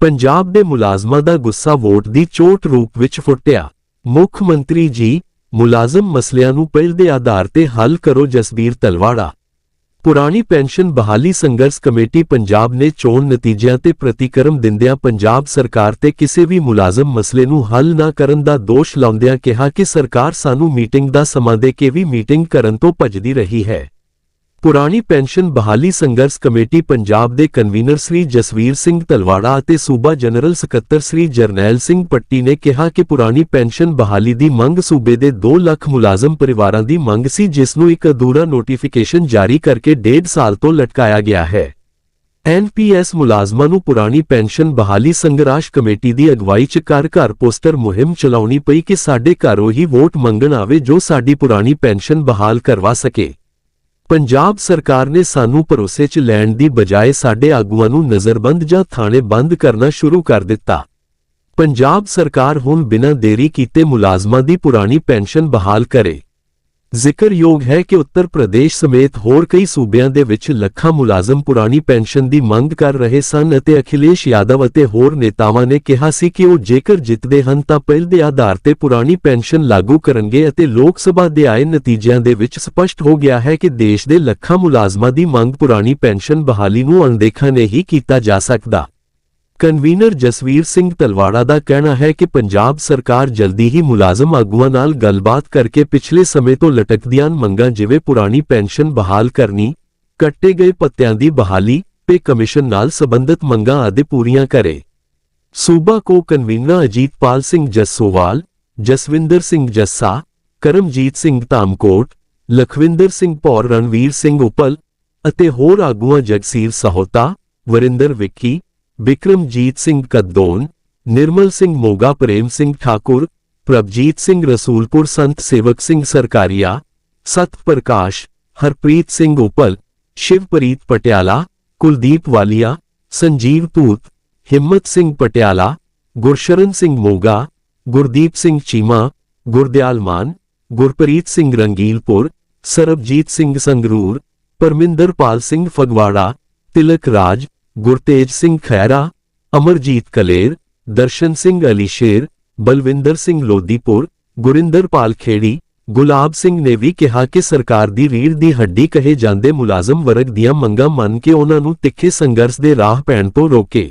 ਪੰਜਾਬ ਦੇ ਮੁਲਾਜ਼ਮਾਂ ਦਾ ਗੁੱਸਾ ਵੋਟ ਦੀ ਚੋਟ ਰੂਪ ਵਿੱਚ ਫੁੱਟਿਆ। ਮੁੱਖ ਮੰਤਰੀ ਜੀ, ਮੁਲਾਜ਼ਮ ਮਸਲਿਆਂ ਨੂੰ ਪਹਿਲ ਦੇ ਆਧਾਰ ਤੇ ਹੱਲ ਕਰੋ ਜਸਬੀਰ ਤਲਵਾੜਾ। ਪੁਰਾਣੀ ਪੈਨਸ਼ਨ ਬਹਾਲੀ ਸੰਘਰਸ਼ ਕਮੇਟੀ ਪੰਜਾਬ ਨੇ ਚੋਣ ਨਤੀਜਿਆਂ ਤੇ ਪ੍ਰਤੀਕਰਮ ਦਿੰਦਿਆਂ ਪੰਜਾਬ ਸਰਕਾਰ ਤੇ ਕਿਸੇ ਵੀ ਮੁਲਾਜ਼ਮ ਮਸਲੇ ਨੂੰ ਹੱਲ ਨਾ ਕਰਨ ਦਾ ਦੋਸ਼ ਲਾਉਂਦਿਆਂ ਕਿਹਾ ਕਿ ਸਰਕਾਰ ਸਾਨੂੰ ਮੀਟਿੰਗ ਦਾ ਸਮਾਂ ਦੇ ਕੇ ਵੀ ਮੀਟਿੰਗ ਕਰਨ ਤੋਂ ਭੱਜਦੀ ਰਹੀ ਹੈ। ਪੁਰਾਣੀ ਪੈਨਸ਼ਨ ਬਹਾਲੀ ਸੰਘਰਸ਼ ਕਮੇਟੀ ਪੰਜਾਬ ਦੇ ਕਨਵੀਨਰ ਸ੍ਰੀ ਜਸਵੀਰ ਸਿੰਘ ਤਲਵਾੜਾ ਅਤੇ ਸੂਬਾ ਜਨਰਲ ਸਕੱਤਰ ਸ੍ਰੀ ਜਰਨੈਲ ਸਿੰਘ ਪੱਟੀ ਨੇ ਕਿਹਾ ਕਿ ਪੁਰਾਣੀ ਪੈਨਸ਼ਨ ਬਹਾਲੀ ਦੀ ਮੰਗ ਸੂਬੇ ਦੇ 2 ਲੱਖ ਮੁਲਾਜ਼ਮ ਪਰਿਵਾਰਾਂ ਦੀ ਮੰਗ ਸੀ, ਜਿਸ ਨੂੰ ਇੱਕ ਅਧੂਰਾ ਨੋਟੀਫਿਕੇਸ਼ਨ ਜਾਰੀ ਕਰਕੇ ਡੇਢ ਸਾਲ ਤੋਂ ਲਟਕਾਇਆ ਗਿਆ ਹੈ। ਐਨਪੀਐਸ ਮੁਲਾਜ਼ਮਾਂ ਨੂੰ ਪੁਰਾਣੀ ਪੈਨਸ਼ਨ ਬਹਾਲੀ ਸੰਘਰਸ਼ ਕਮੇਟੀ ਦੀ ਅਗਵਾਈ 'ਚ ਘਰ ਘਰ ਪੋਸਟਰ ਮੁਹਿੰਮ ਚਲਾਉਣੀ ਪਈ ਕਿ ਸਾਡੇ ਘਰੋਂ ਹੀ ਵੋਟ ਮੰਗਣ ਆਵੇ ਜੋ ਸਾਡੀ ਪੁਰਾਣੀ ਪੈਨਸ਼ਨ ਬਹਾਲ ਕਰਵਾ ਸਕੇ। ਪੰਜਾਬ ਸਰਕਾਰ ਨੇ ਸਾਨੂੰ ਭਰੋਸੇ 'ਚ ਲੈਣ ਦੀ ਬਜਾਏ ਸਾਡੇ ਆਗੂਆਂ ਨੂੰ ਨਜ਼ਰਬੰਦ ਜਾਂ ਥਾਣੇ ਬੰਦ ਕਰਨਾ ਸ਼ੁਰੂ ਕਰ ਦਿੱਤਾ। ਪੰਜਾਬ ਸਰਕਾਰ ਹੁਣ ਬਿਨਾਂ ਦੇਰੀ ਕੀਤੇ ਮੁਲਾਜ਼ਮਾਂ ਦੀ ਪੁਰਾਣੀ ਪੈਨਸ਼ਨ ਬਹਾਲ ਕਰੇ। ਜ਼ਿਕਰਯੋਗ ਹੈ ਕਿ ਉੱਤਰ ਪ੍ਰਦੇਸ਼ ਸਮੇਤ ਹੋਰ ਕਈ ਸੂਬਿਆਂ ਦੇ ਵਿੱਚ ਲੱਖਾਂ ਮੁਲਾਜ਼ਮ ਪੁਰਾਣੀ ਪੈਨਸ਼ਨ ਦੀ ਮੰਗ ਕਰ ਰਹੇ ਸਨ ਅਤੇ ਅਖਿਲੇਸ਼ ਯਾਦਵ ਅਤੇ ਹੋਰ ਨੇਤਾਵਾਂ ਨੇ ਕਿਹਾ ਸੀ ਕਿ ਉਹ ਜੇਕਰ ਜਿੱਤਦੇ ਹਨ ਤਾਂ ਪਹਿਲ ਦੇ ਆਧਾਰ ਤੇ ਪੁਰਾਣੀ ਪੈਨਸ਼ਨ ਲਾਗੂ ਕਰਨਗੇ ਅਤੇ ਲੋਕ ਸਭਾ ਦੇ ਆਏ ਨਤੀਜਿਆਂ ਦੇ ਵਿੱਚ ਸਪਸ਼ਟ ਹੋ ਗਿਆ ਹੈ ਕਿ ਦੇਸ਼ ਦੇ ਲੱਖਾਂ ਮੁਲਾਜ਼ਮਾਂ ਦੀ ਮੰਗ ਪੁਰਾਣੀ ਪੈਨਸ਼ਨ ਬਹਾਲੀ ਨੂੰ ਅਣਦੇਖਾ ਨਹੀਂ ਕੀਤਾ ਜਾ ਸਕਦਾ। ਕਨਵੀਨਰ ਜਸਵੀਰ ਸਿੰਘ ਤਲਵਾੜਾ ਦਾ ਕਹਿਣਾ ਹੈ ਕਿ ਪੰਜਾਬ ਸਰਕਾਰ ਜਲਦੀ ਹੀ ਮੁਲਾਜ਼ਮ ਆਗੂਆਂ ਨਾਲ ਗੱਲਬਾਤ ਕਰਕੇ ਪਿਛਲੇ ਸਮੇਂ ਤੋਂ ਲਟਕਦੀਆਂ ਮੰਗਾਂ ਜਿਵੇਂ ਪੁਰਾਣੀ ਪੈਨਸ਼ਨ ਬਹਾਲ ਕਰਨੀ, ਕੱਟੇ ਗਏ ਪੱਤਿਆਂ ਦੀ ਬਹਾਲੀ, ਪੇ ਕਮਿਸ਼ਨ ਨਾਲ ਸੰਬੰਧਿਤ ਮੰਗਾਂ ਆਦਿ ਪੂਰੀਆਂ ਕਰੇ। ਸੂਬਾ ਕੋ ਕਨਵੀਨਰ ਅਜੀਤਪਾਲ ਸਿੰਘ ਜੱਸੋਵਾਲ, ਜਸਵਿੰਦਰ ਸਿੰਘ ਜੱਸਾ, ਕਰਮਜੀਤ ਸਿੰਘ ਧਾਮਕੋਟ, ਲਖਵਿੰਦਰ ਸਿੰਘ ਭੌਰ, ਰਣਵੀਰ ਸਿੰਘ ਉਪਲ ਅਤੇ ਹੋਰ ਆਗੂਆਂ ਜਗਸੀਰ ਸਹੋਤਾ, ਵਰਿੰਦਰ ਵਿੱਕੀ बिक्रमजीत सिंह कद्दोन, निर्मल सिंह मोगा, प्रेम सिंह ठाकुर, प्रभजीत सिंह रसूलपुर, संत सेवक सिंह सरकारिया, सत प्रकाश, हरप्रीत सिंह उपल शिवप्रीत पटियाला, कुलदीप वालिया, संजीव तूत, हिम्मत सिंह पटियाला, गुरशरण सिंह मोगा, गुरदीप सिंह चीमा, गुरदयाल मान, गुरप्रीत सिंह रंगीलपुर, सरबजीत सिंह संगरूर परमिंदर पाल सिंह फगवाड़ा, तिलक राज ਗੁਰਤੇਜ ਸਿੰਘ ਖੈਰਾ ਅਮਰਜੀਤ ਕਲੇਰ, ਦਰਸ਼ਨ ਸਿੰਘ ਅਲੀਸ਼ੇਰ, ਬਲਵਿੰਦਰ ਸਿੰਘ ਲੋਦੀਪੁਰ ਗੁਰਿੰਦਰਪਾਲ ਖੇੜੀ, ਗੁਲਾਬ ਸਿੰਘ ਨੇ ਵੀ ਕਿਹਾ ਕਿ ਸਰਕਾਰ ਦੀ ਰੀੜ ਦੀ ਹੱਡੀ ਕਹੇ ਜਾਂਦੇ ਮੁਲਾਜ਼ਮ ਵਰਗ ਦੀਆਂ ਮੰਗਾਂ ਮੰਨ ਕੇ ਉਹਨਾਂ ਨੂੰ ਤਿੱਖੇ ਸੰਘਰਸ਼ ਦੇ ਰਾਹ ਪੈਣ ਤੋਂ ਰੋਕੇ।